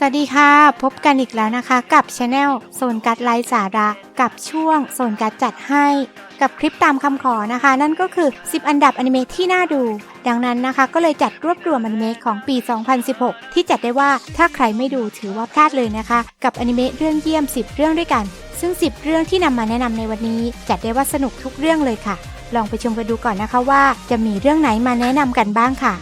สวัสดีค่ะ พบกันอีกแล้วนะคะ กับช anel โซนกัดไลสาระ กับช่วงโซนกัดจัดให้ กับคลิปตามคำขอนะคะ นั่นก็คือ 10 อันดับอนิเมะที่น่าดู ดังนั้นนะคะ ก็เลยจัดรวบรวมอนิเมะของปี 2016 ที่จัดได้ว่าถ้าใครไม่ดูถือว่าพลาดเลยนะคะ กับอนิเมะเรื่องเยี่ยม 10 เรื่องด้วยกัน ซึ่ง 10 เรื่องที่นำมาแนะนำในวันนี้ จัดได้ว่าสนุกทุกเรื่องเลยค่ะ ลองไปชมกันดูก่อนนะคะว่า จะมีเรื่องไหนมาแนะนำกันบ้างค่ะ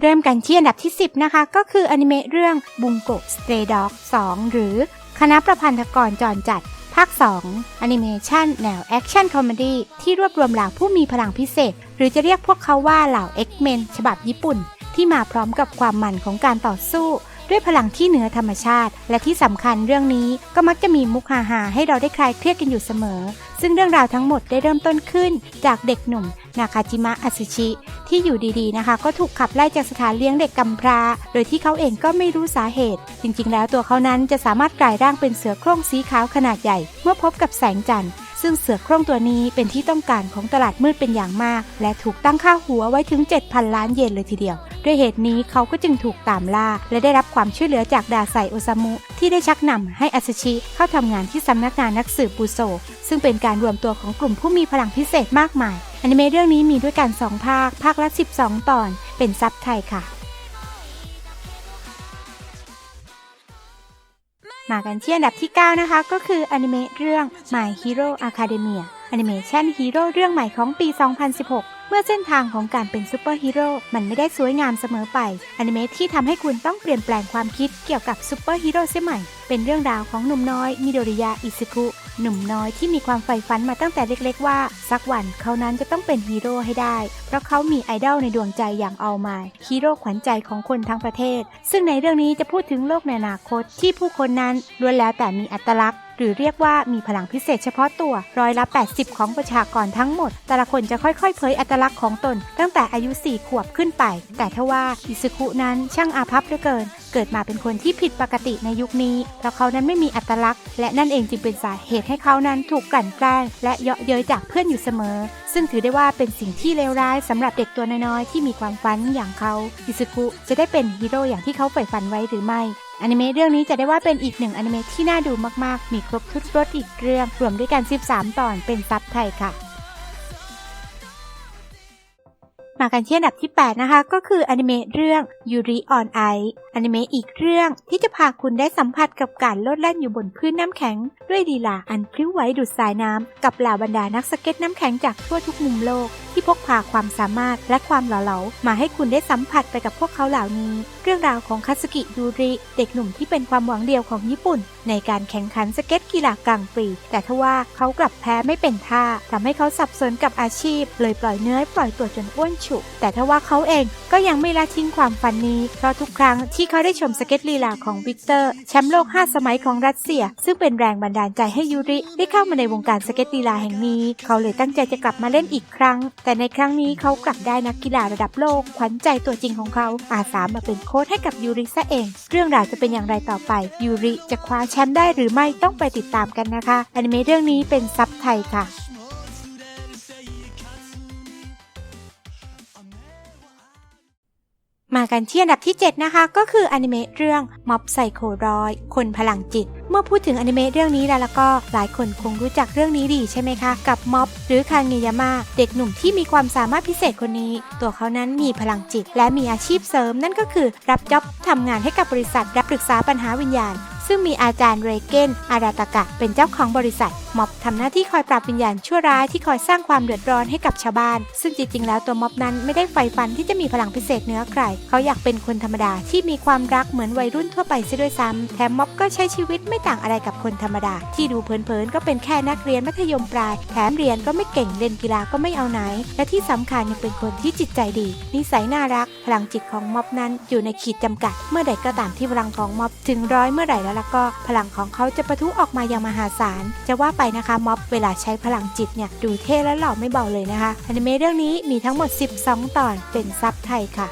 เริ่มกันที่อันดับที่ 10 นะคะ ก็คืออนิเมะเรื่องบุงโกะสเตรด็อก2หรือคณะประพันธกรจรจัด ภาค 2 แอนิเมชันแนวแอคชั่นคอมเมดี้ที่รวบรวมเหล่าผู้มีพลังพิเศษ หรือจะเรียกพวกเขาว่าเหล่า X-Men ฉบับญี่ปุ่น ที่มาพร้อมกับความมันของการต่อสู้ ด้วยพลังที่เหนือธรรมชาติ และที่สำคัญเรื่องนี้ก็มักจะมีมุกฮาๆให้เราได้คลายเครียดกันอยู่เสมอ ซึ่งเรื่องราวทั้งหมดได้เริ่มต้นขึ้น จากเด็กหนุ่ม นาคาจิมะอาซึชิ ที่อยู่ดีๆนะคะ ก็ถูกขับไล่จากสถานเลี้ยงเด็กกำพร้า โดยที่เขาเองก็ไม่รู้สาเหตุ จริงๆ แล้วตัวเขานั้นจะสามารถกลายร่างเป็นเสือโคร่งสีขาวขนาดใหญ่ เมื่อพบกับแสงจันทร์ซึ่งเสือโคร่งตัวนี้เป็นที่ต้องการของตลาดมืดเป็นอย่างมาก และถูกตั้งค่าหัวไว้ถึง 7,000 ล้านเยนเลยทีเดียว ด้วยเหตุนี้เขาก็จึงถูกตามล่า และได้รับความช่วยเหลือจากดาไซโอซามุ ที่ได้ชักนำให้อาซาชิเข้าทำงานที่สำนักงานนักสืบบูโซ ซึ่งเป็นการรวมตัวของกลุ่มผู้มีพลังพิเศษมากมาย อนิเมะเรื่องนี้มีด้วยกัน 2 ภาค ภาคละ 12 ตอน เป็นซับไทยค่ะ มากันที่อันดับที่ 9 นะคะ ก็คืออนิเมะเรื่อง My Hero Academia แอนิเมชันฮีโร่เรื่องใหม่ของปี 2016 เมื่อเส้นทางของการเป็นซูเปอร์ฮีโร่มันไม่ได้สวยงามเสมอไปอนิเมะที่ทำให้คุณต้องเปลี่ยนแปลงความคิดเกี่ยวกับซูเปอร์ฮีโร่เสียใหม่ เป็นเรื่องราวของหนุ่มน้อยมิโดริยะอิซึคุ หนุ่มน้อยที่มีความใฝ่ฝันมาตั้งแต่เล็กๆว่า สักวันเขานั้นจะต้องเป็นฮีโร่ให้ได้ เพราะเขามีไอดอลในดวงใจอย่างเอามาฮีโร่ขวัญใจของคนทั้งประเทศ ซึ่งในเรื่องนี้จะพูดถึงโลกในอนาคต ที่ผู้คนนั้นล้วนแล้วแต่มีอัตลักษณ์ รือเรียกว่ามีพลังพิเศษเฉพาะตัวร้อยละ 80 ของประชากรทั้งหมด แต่ละคนจะค่อยๆ เผยอัตลักษณ์ของตน ตั้งแต่อายุ 4 ขวบขึ้นไป แต่ทว่าอิซึคุนั้นช่างอาภัพเหลือเกิน เกิดมาเป็นคนที่ผิดปกติในยุคนี้เพราะเขานั้นไม่มีอัตลักษณ์ และนั่นเองจึงเป็นสาเหตุให้เขานั้นถูกกลั่นแกล้งและเยาะเย้ยจากเพื่อนอยู่เสมอ ซึ่งถือได้ว่าเป็นสิ่งที่เลวร้ายสำหรับเด็กตัวน้อยๆที่มีความฝันอย่างเขาอิซึคุจะได้เป็นฮีโร่อย่างที่เขาใฝ่ฝันไว้หรือไม่ อนิเมะเรื่องนี้จะได้ว่าเป็นอีกหนึ่งอนิเมะที่น่าดูมากๆ มีครบทุกรสอีกเรื่อง รวมด้วยกัน 13 ตอนเป็นซับไทยค่ะ มากันที่อันดับที่ 8 นะคะ ก็คืออนิเมะเรื่อง Yuri on Ice อนิเมะอีกเรื่องที่จะพาคุณได้สัมผัสกับการโลดแล่นอยู่บนพื้นน้ำแข็ง ด้วยลีลาอันพลิ้วไหวดุดสายน้ำ กับเหล่าบรรดานักสเก็ตน้ำแข็งจากทั่วทุกมุมโลก ที่พกพาความสามารถและความหล่อเหลามาให้คุณได้สัมผัสไปกับพวกเขาเหล่านี้ เรื่องราวของคาสกิยูริ เด็กหนุ่มที่เป็นความหวังเดียวของญี่ปุ่น ในการแข่งขันสเก็ตกีฬากลางปี แต่ทว่าเขากลับแพ้ไม่เป็นท่าทำให้เขาสับสนกับอาชีพ เลยปล่อยเนื้อปล่อยตัวจนอ้วนุแต่ทว่าเขาเองก็ยังไม่ละทิ้งความฝันนี้ เพราะทุกครั้งที่เขาได้ชมสเก็ตลีลาของวิกเตอร์แชมป์โลก 5 สมัยของรัสเซีย ซึ่งเป็นแรงบันดาลใจให้ยูริได้เข้ามาในวงการสเก็ตลีลาแห่งนี้ เขาเลยตั้งใจจะกลับมาเล่นอีกครั้ง แต่ในครั้งนี้เขากลับได้นักกีฬาระดับโลก ขวัญใจตัวจริงของเขาอาสามาเป็นโค้ชให้กับยูริซะเอง เรื่องราวจะเป็นอย่างไรต่อไปยูริจะคว้าแชมป์ได้หรือไม่ต้องไปติดตามกันนะคะอนิเมะเรื่องนี้เป็นซับไทยค่ะ กันที่อันดับที่ 7 นะคะ ก็คืออนิเมะเรื่องม็อบไซโครอยคนพลังจิต เมื่อพูดถึงอนิเมะเรื่องนี้แล้วแล้วก็หลายคนคงรู้จักเรื่องนี้ดีใช่ไหมคะ กับม็อบหรือคางเงยาม่าเด็กหนุ่มที่มีความสามารถพิเศษคนนี้ ตัวเขานั้นมีพลังจิต และมีอาชีพเสริมนั่นก็คือรับจ็อบทำงานให้กับบริษัทรับปรึกษาปัญหาวิญญาณ ซึ่งมีอาจารย์เรเกนอาราตากะ เป็นเจ้าของบริษัทม็อบทำหน้าที่คอยปราบวิญญาณชั่วร้ายที่คอยสร้างความเดือดร้อนให้กับชาวบ้าน ซึ่งจริงๆ แล้วตัวม็อบนั้นไม่ได้ใฝ่ฝันที่จะมีพลังพิเศษเหนือใคร เขาอยากเป็นคนธรรมดาที่มีความรักเหมือนวัยรุ่นทั่วไปซะด้วยซ้ำแถมม็อบก็ใช้ชีวิตไม่ต่างอะไรกับคนธรรมดา ที่ดูเพลินๆก็เป็นแค่นักเรียนมัธยมปลาย แถมเรียนก็ไม่เก่งเล่นกีฬาก็ไม่เอาไหน และที่สำคัญยังเป็นคนที่จิตใจดี นิสัยน่ารัก พลังจิตของม็อบนั้นอยู่ในขีดจำกัด เมื่อใดก็ตามที่พลังของม็อบถึงร้อยเมื่อไหร่แล้วล้วก็พลังของเขาจะประทุออกมาอย่างมหาศาล จะว่าไปนะคะม็อบเวลาใช้พลังจิตเนี่ยดูเท่และหล่อไม่เบาเลยนะคะอนิเมะเรื่องนี้มีทั้งหมด 12 ตอนเป็นซับไทยค่ะ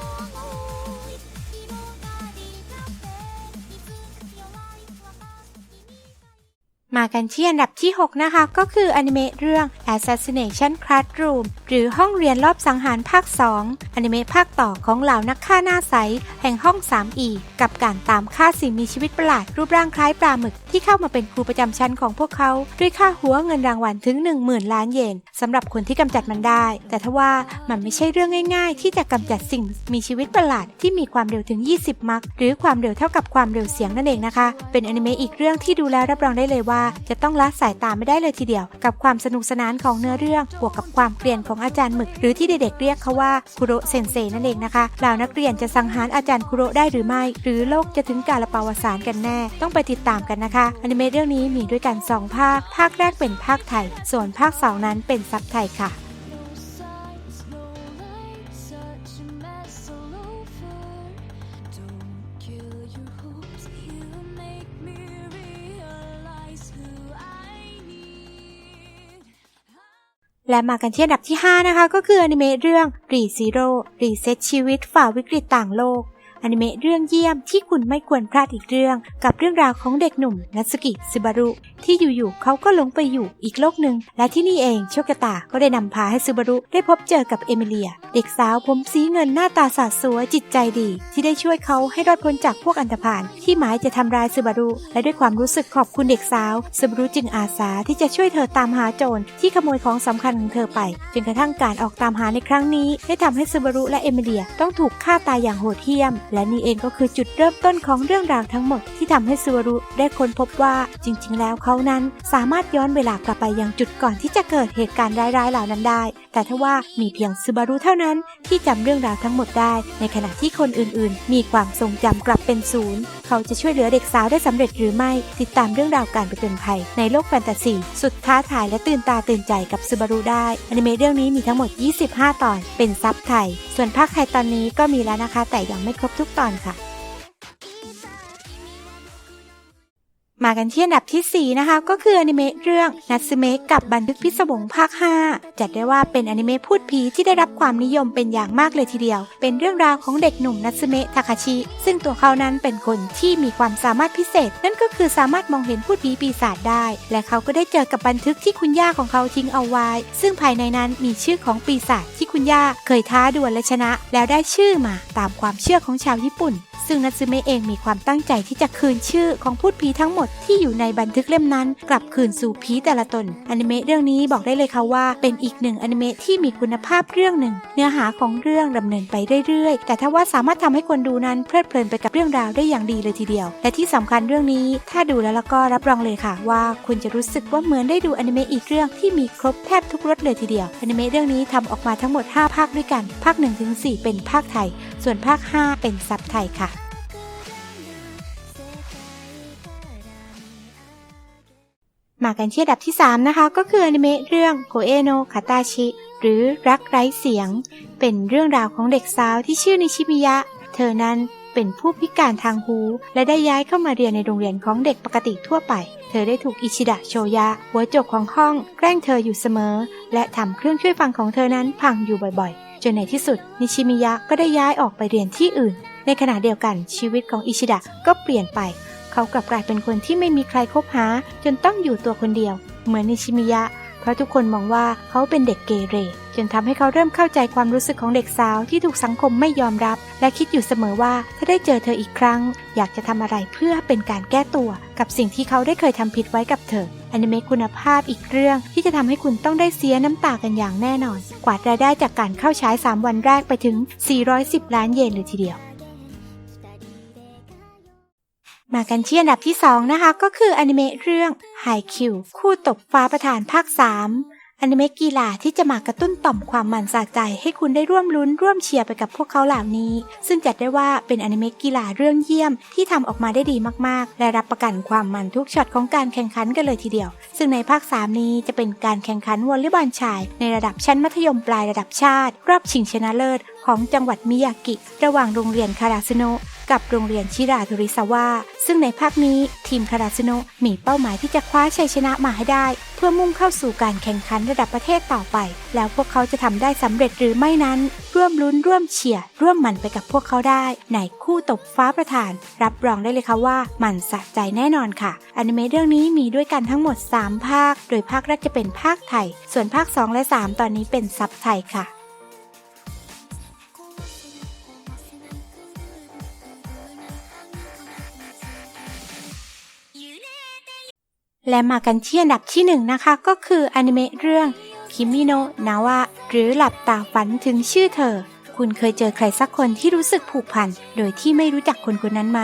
มากันที่อันดับที่ 6 นะคะ ก็คืออนิเมะเรื่อง Assassination Classroom หรือห้องเรียนรอบสังหารภาค 2 อนิเมะภาคต่อของเหล่านักฆ่าหน้าใส แห่งห้อง 3E กับการตามฆ่าสิ่งมีชีวิตประหลาดรูปร่างคล้ายปลาหมึก ที่เข้ามาเป็นครูประจำชั้นของพวกเขา ด้วยค่าหัวเงินรางวัลถึง 10,000 ล้านเยนสำหรับคนที่กำจัดมันได้ แต่ทว่ามันไม่ใช่เรื่องง่ายๆ ที่จะกำจัดสิ่งมีชีวิตประหลาดที่มีความเร็วถึง 20 มัคหรือความเร็วเท่ากับความเร็วเสียงนั่นเองนะคะ เป็นอนิเมะอีกเรื่องที่ดูแล้วรับรองได้เลยว่าจะต้องละสายตาไม่ได้เลยทีเดียว กับความสนุกสนานของเนื้อเรื่อง บวกกับความเกลียนของอาจารย์หมึก หรือที่เด็กๆเรียกเขาว่าคุโรเซนเซนั่นเองนะคะเหล่านักเรียนจะสังหารอาจารย์คุโรได้หรือไม่ หรือโลกจะถึงกาลปาวสารกันแน่ ต้องไปติดตามกันนะคะอนิเมะเรื่องนี้มีด้วยกัน 2 ภาค ภาคแรกเป็นภาคไทย ส่วนภาค2นั้นเป็นซับไทยค่ะ และมากันที่อันดับที่ 5 นะคะ ก็คืออนิเมะเรื่องรีซีโร่รีเซ็ตชีวิตฝ่าวิกฤตต่างโลก อนิเมะเรื่องเยี่ยมที่คุณไม่ควรพลาดอีกเรื่อง กับเรื่องราวของเด็กหนุ่มนัสกิซิบารุที่อยู่ๆเขาก็หลงไปอยู่อีกโลกหนึ่ง และที่นี่เองโชคชะตาก็ได้นำพาให้ซิบารุได้พบเจอกับเอมิเลีย เด็กสาวผมสีเงินหน้าตาสาสวยจิตใจดี ที่ได้ช่วยเขาให้รอดพ้นจากพวกอันธพาลที่หมายจะทำร้ายซิบารุและด้วยความรู้สึกขอบคุณเด็กสาวซิบารุจึงอาสาที่จะช่วยเธอตามหาโจรที่ขโมยของสำคัญของเธอไปจนกระทั่งการออกตามหาในครั้งนี้ ได้ทำให้ซิบารุและเอมิเลียต้องถูกฆ่าตายอย่างโหดเหี้ยมและนี่เองก็คือจุดเริ่มต้นของเรื่องราวทั้งหมดที่ทำให้ซูวารุได้ค้นพบว่าจริง ๆ แล้วเขานั้นสามารถย้อนเวลากลับไปยังจุดก่อนที่จะเกิดเหตุการณ์ร้ายๆเหล่านั้นได้แต่ถ้าว่ามีเพียงซิบารุเท่านั้นที่จำเรื่องราวทั้งหมดได้ ในขณะที่คนอื่นๆ มีความทรงจำกลับเป็นศูนย์ เขาจะช่วยเหลือเด็กสาวได้สำเร็จหรือไม่ ติดตามเรื่องราวการประจนภัย ในโลกแฟนตาซีสุดท้าทายและตื่นตาตื่นใจกับซิบารุได้อนิเมะเรื่องนี้มีทั้งหมด 25 ตอน เป็นซับไทย ส่วนภาคไทยตอนนี้ก็มีแล้วนะคะ แต่ยังไม่ครบทุกตอนค่ะ มากันที่อันดับทีสี่ 4 นะคะ ก็คืออนิเมะเรื่องนัตสึเมะกับบันทึกพิศวงภาค 5 จัดได้ว่าเป็นอนิเมะพูดผีที่ได้รับความนิยมเป็นอย่างมากเลยทีเดียว เป็นเรื่องราวของเด็กหนุ่มนัตสึเมะทาคาชิ ซึ่งตัวเขานั้นเป็นคนที่มีความสามารถพิเศษ นั่นก็คือสามารถมองเห็นพูดผีปีศาจได้ และเขาก็ได้เจอกับบันทึกที่คุณย่าของเขาทิ้งเอาไว้ ซึ่งภายในนั้นมีชื่อของปีศาจที่คุณย่าเคยท้าดวลและชนะ แล้วได้ชื่อมาตามความเชื่อของชาวญี่ปุ่น ซึ่งนัตสึเมะเองมีความตั้งใจที่จะคืนชื่อของพูดผีทั้งหมดที่อยู่ในบันทึกเล่มนั้น กลับคืนสู่ผีแต่ละตนอนิเมะเรื่องนี้บอกได้เลยค่ะว่า เป็นอีกหนึ่งอนิเมะที่มีคุณภาพเรื่องหนึ่ง เนื้อหาของเรื่องดำเนินไปเรื่อยๆ แต่ถ้าว่าสามารถทำให้คนดูนั้นเพลิดเพลินไปกับเรื่องราวได้อย่างดีเลยทีเดียว และที่สำคัญเรื่องนี้ ถ้าดูแล้วแล้วก็รับรองเลยค่ะ ว่าคุณจะรู้สึกว่าเหมือนได้ดูอนิเมะอีกเรื่องที่มีครบแทบทุกรสเลยทีเดียวอนิเมะเรื่องนี้ทำออกมาทั้งหมด 5 ภาคด้วยกัน ภาค 1-4 เป็นภาคไทย ส่วนภาค 5 เป็นซับไทยค่ะ มากันที่อันดับที่ 3 นะคะ ก็คืออนิเมะเรื่องโ o เอโนคาตาชิ หรือรักไร้เสียง เป็นเรื่องราวของเด็กสาวที่ชื่อนิชิมิยะ เธอนั้นเป็นผู้พิการทางหู และได้ย้ายเข้ามาเรียนในโรงเรียนของเด็กปกติทั่วไป เธอได้ถูกอิชิดะโชยะ หัวโจกของห้อง แกล้งเธออยู่เสมอ และทำเครื่องช่วยฟังของเธอนั้นพังอยู่บ่อยๆ จนในที่สุด นิชิมิยะก็ได้ย้ายออกไปเรียนที่อื่น ในขณะเดียวกันชีวิตของอิชิดะก็เปลี่ยนไป เขากลับกลายเป็นคนที่ไม่มีใครคบหา จนต้องอยู่ตัวคนเดียว เหมือนนิชิมิยะ เพราะทุกคนมองว่าเขาเป็นเด็กเกเร จนทำให้เขาเริ่มเข้าใจความรู้สึกของเด็กสาวที่ถูกสังคมไม่ยอมรับ และคิดอยู่เสมอว่าถ้าได้เจอเธออีกครั้ง อยากจะทำอะไรเพื่อเป็นการแก้ตัว กับสิ่งที่เขาได้เคยทำผิดไว้กับเธออนิเมะคุณภาพอีกเรื่องที่จะทำให้คุณต้องได้เสียน้ำตากันอย่างแน่นอน กวาดรายได้จากการเข้าฉาย 3 วันแรกไปถึง 410 ล้านเยนเลยทีเดียว มากันที่อันดับที่ 2 นะคะ ก็คืออนิเมะเรื่องไฮคิวคู่ตบฟ้าประธานภาค 3อนิเมะกีฬาที่จะมากระตุ้นต่อมความมันสะใจ ให้คุณได้ร่วมลุ้นร่วมเชียร์ไปกับพวกเขาเหล่านี้ ซึ่งจัดได้ว่าเป็นอนิเมะกีฬาเรื่องเยี่ยมที่ทำออกมาได้ดีมากๆ และรับประกันความมันทุกช็อตของการแข่งขันกันเลยทีเดียว ซึ่งในภาค 3 นี้จะเป็นการแข่งขันวอลเลย์บอลชาย ในระดับชั้นมัธยมปลายระดับชาติ รอบชิงชนะเลิศของจังหวัดมิยากิ ระหว่างโรงเรียนคาราซึโนะ กับโรงเรียนชิราโทริซาวะซึ่งในภาคนี้ทีมคาราซึโนะมีเป้าหมายที่จะคว้าชัยชนะมาให้ได้ เพื่อมุ่งเข้าสู่การแข่งขันระดับประเทศต่อไป แล้วพวกเขาจะทำได้สำเร็จหรือไม่นั้น ร่วมลุ้นร่วมเชียร์ร่วมมันไปกับพวกเขาได้ ในคู่ตบฟ้าประธาน รับรองได้เลยค่ะว่ามันสะใจแน่นอนค่ะอนิเมะเรื่องนี้มีด้วยกันทั้งหมด 3 ภาค โดยภาคแรกจะเป็นภาคไทย ส่วนภาค 2 และ 3 ตอนนี้เป็นซับไทยค่ะ และมากันที่อันดับที่หนึ่งนะคะก็คืออนิเมะเรื่องคิมิโนะนาวะหรือหลับตาฝันถึงชื่อเธอ คุณเคยเจอใครสักคนที่รู้สึกผูกพัน โดยที่ไม่รู้จักคนคนนั้นไหม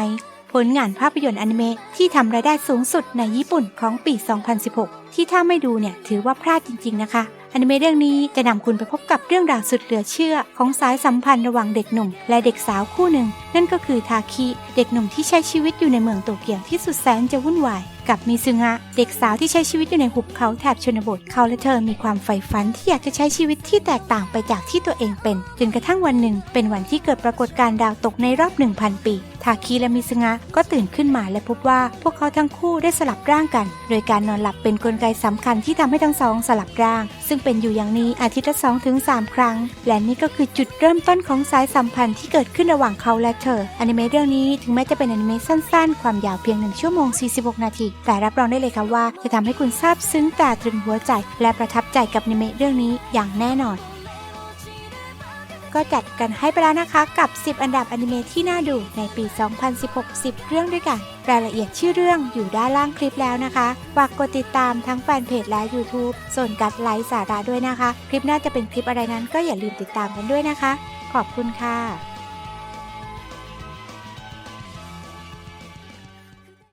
ผลงานภาพยนตร์อนิเมะที่ทำรายได้สูงสุดในญี่ปุ่นของปี 2016 ที่ถ้าไม่ดูเนี่ยถือว่าพลาดจริง ๆ นะคะอนิเมะเรื่องนี้จะนำคุณไปพบกับเรื่องราวสุดเหลือเชื่อ ของสายสัมพันธ์ระหว่างเด็กหนุ่ม และเด็กสาวคู่หนึ่ง นั่นก็คือทาคิเด็กหนุ่มที่ใช้ชีวิตอยู่ในเมืองโตเกียวที่สุดแสนจะวุ่นวาย กับมิซึงะเด็กสาวที่ใช้ชีวิตอยู่ในหุบเขาแถบชนบทเขาและเธอมีความใฝ่ฝันที่อยากจะใช้ชีวิตที่แตกต่างไปจากที่ตัวเองเป็นจนกระทั่งวันหนึ่ง เป็นวันที่เกิดปรากฏการณ์ดาวตกในรอบ 1,000 ปี ทาคิและมิซงะก็ตื่นขึ้นมาและพบว่าพวกเขาทั้งคู่ได้สลับร่างกัน โดยการนอนหลับเป็นกลไกสำคัญที่ทำให้ทั้งสองสลับร่าง ซึ่งเป็นอยู่อย่างนี้อาทิตย์ละ2ถึง3ครั้ง และนี่ก็คือจุดเริ่มต้นของสายสัมพันธ์ที่เกิดขึ้นระหว่างเขาและเธออนิเมะเรื่องนี้ถึงแม้จะเป็นอนิเมะสั้นๆ ความยาวเพียง1ชั่วโมง 46 นาที แต่รับรองได้เลยค่ะว่า จะทำให้คุณซาบซึ้งตาตรึงหัวใจ และประทับใจกับอนิเมะเรื่องนี้อย่างแน่นอน ก็จัดกันให้ไปแล้วนะคะกับ 10 อันดับอนิเมะที่น่าดูในปี 2016 10 เรื่องด้วยกัน รายละเอียดชื่อเรื่องอยู่ด้านล่างคลิปแล้วนะคะ ฝากกดติดตามทั้งแฟนเพจและ YouTube ส่วนกัดไลค์สาระด้วยนะคะ คลิปหน้าจะเป็นคลิปอะไรนั้นก็อย่าลืมติดตามกันด้วยนะคะ ขอบคุณค่ะ